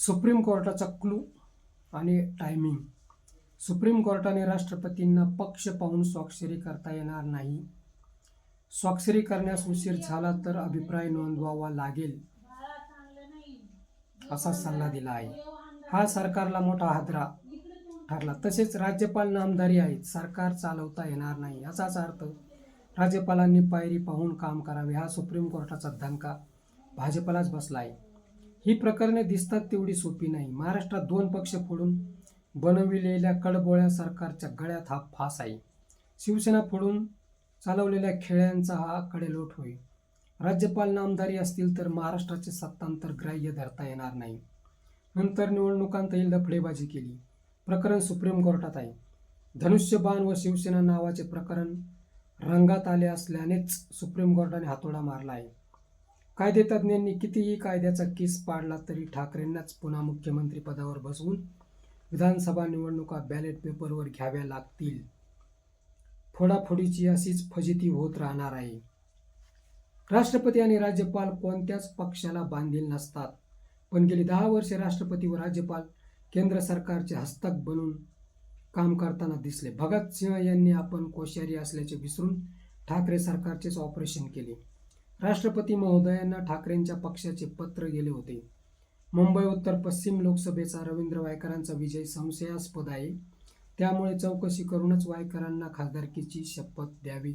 Supreme कोर्टाचा clue आणि timing supreme कोर्टाने राष्ट्रपतींना पक्ष पाहून स्वाक्षरी करता येणार नाही. स्वाक्षरी करण्यास उशीर झाला तर अभिप्राय नोंदवावा लागेल असा सल्ला दिला आहे. हा सरकारला मोठा हादरा ठरला. तसेच राज्यपाल नामधारी आहेत सरकार चालवता येणार नाही याचाच अर्थ राज्यपालांनी पायरी पाहून काम करावे हा सुप्रीम कोर्टाचा धनका भाजपलाच बसला आहे ही प्रकरणे दिसतात तेवढी सोपी नाही. महाराष्ट्रात दोन पक्ष फोडून बनविलेल्या कडबोळ्या सरकारच्या गळ्यात हा फास आहे. शिवसेना फोडून चालवलेल्या खेळ्यांचा हा कडेलोट होईल राज्यपाल नामधारी असतील तर महाराष्ट्राचे सत्तांतर ग्राह्य धरता येणार नाही. नंतर निवडणुकांतही लफडेबाजी केली. प्रकरण सुप्रीम कोर्टात आहे. धनुष्यबाण व शिवसेना नावाचे प्रकरण रंगात आले असल्यानेच सुप्रीम कोर्टाने हातोडा मारला आहे. कायदेतज्ञांनी कितीही कायद्याचा केस पाडला तरी ठाकरेंनाच पुन्हा मुख्यमंत्री पदावर बसवून विधानसभा निवडणुका बॅलेट पेपरवर घ्याव्या लागतील. फोडाफोडीची अशीच फजिती होत राहणार आहे. राष्ट्रपती आणि राज्यपाल कोणत्याच पक्षाला बांधील नसतात. पण गेली दहा वर्षे राष्ट्रपती व राज्यपाल केंद्र सरकारचे हस्तक बनून काम करताना दिसले. भगतसिंह यांनी आपण कोश्यारी असल्याचे विसरून ठाकरे सरकारचेच ऑपरेशन केले. राष्ट्रपती महोदयांना ठाकरेंच्या पक्षाचे पत्र गेले होते. मुंबई उत्तर पश्चिम लोकसभेचा रवींद्र वायकरांचा विजय संशयास्पद आहे. त्यामुळे चौकशी करूनच वायकरांना खासदारकीची शपथ द्यावी.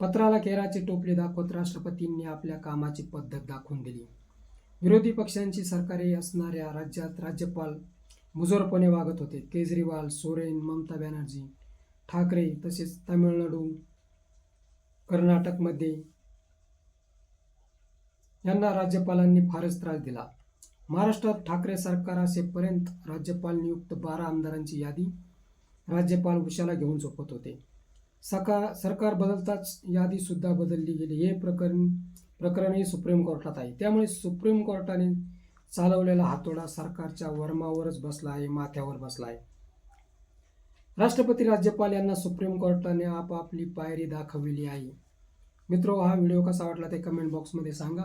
पत्राला केराचे टोपले दाखवत राष्ट्रपतींनी आपल्या कामाची पद्धत दाखवून दिली. विरोधी पक्षांची सरकारे असणाऱ्या राज्यात राज्यपाल मुजोरपणे वागत होते. केजरीवाल सोरेन ममता बॅनर्जी ठाकरे तसेच तामिळनाडू कर्नाटकमध्ये यांना राज्यपालांनी फारच त्रास दिला. महाराष्ट्रात ठाकरे सरकार असेपर्यंत राज्यपाल नियुक्त बारा आमदारांची यादी राज्यपाल उशाला घेऊन झोपत होते. सका सरकार बदलताच यादीसुद्धा बदलली गेली. हे प्रकरण प्रकरणही सुप्रीम कोर्टात आहे. त्यामुळे सुप्रीम कोर्टाने चालवलेला हातोडा सरकारच्या वर्मावरच बसला आहे माथ्यावर बसला आहे. राष्ट्रपती राज्यपाल यांना सुप्रीम कोर्टाने आपापली पायरी दाखवली आहे. मित्रो हा व्हिडिओ कसा वाटला ते कमेंट बॉक्समध्ये सांगा.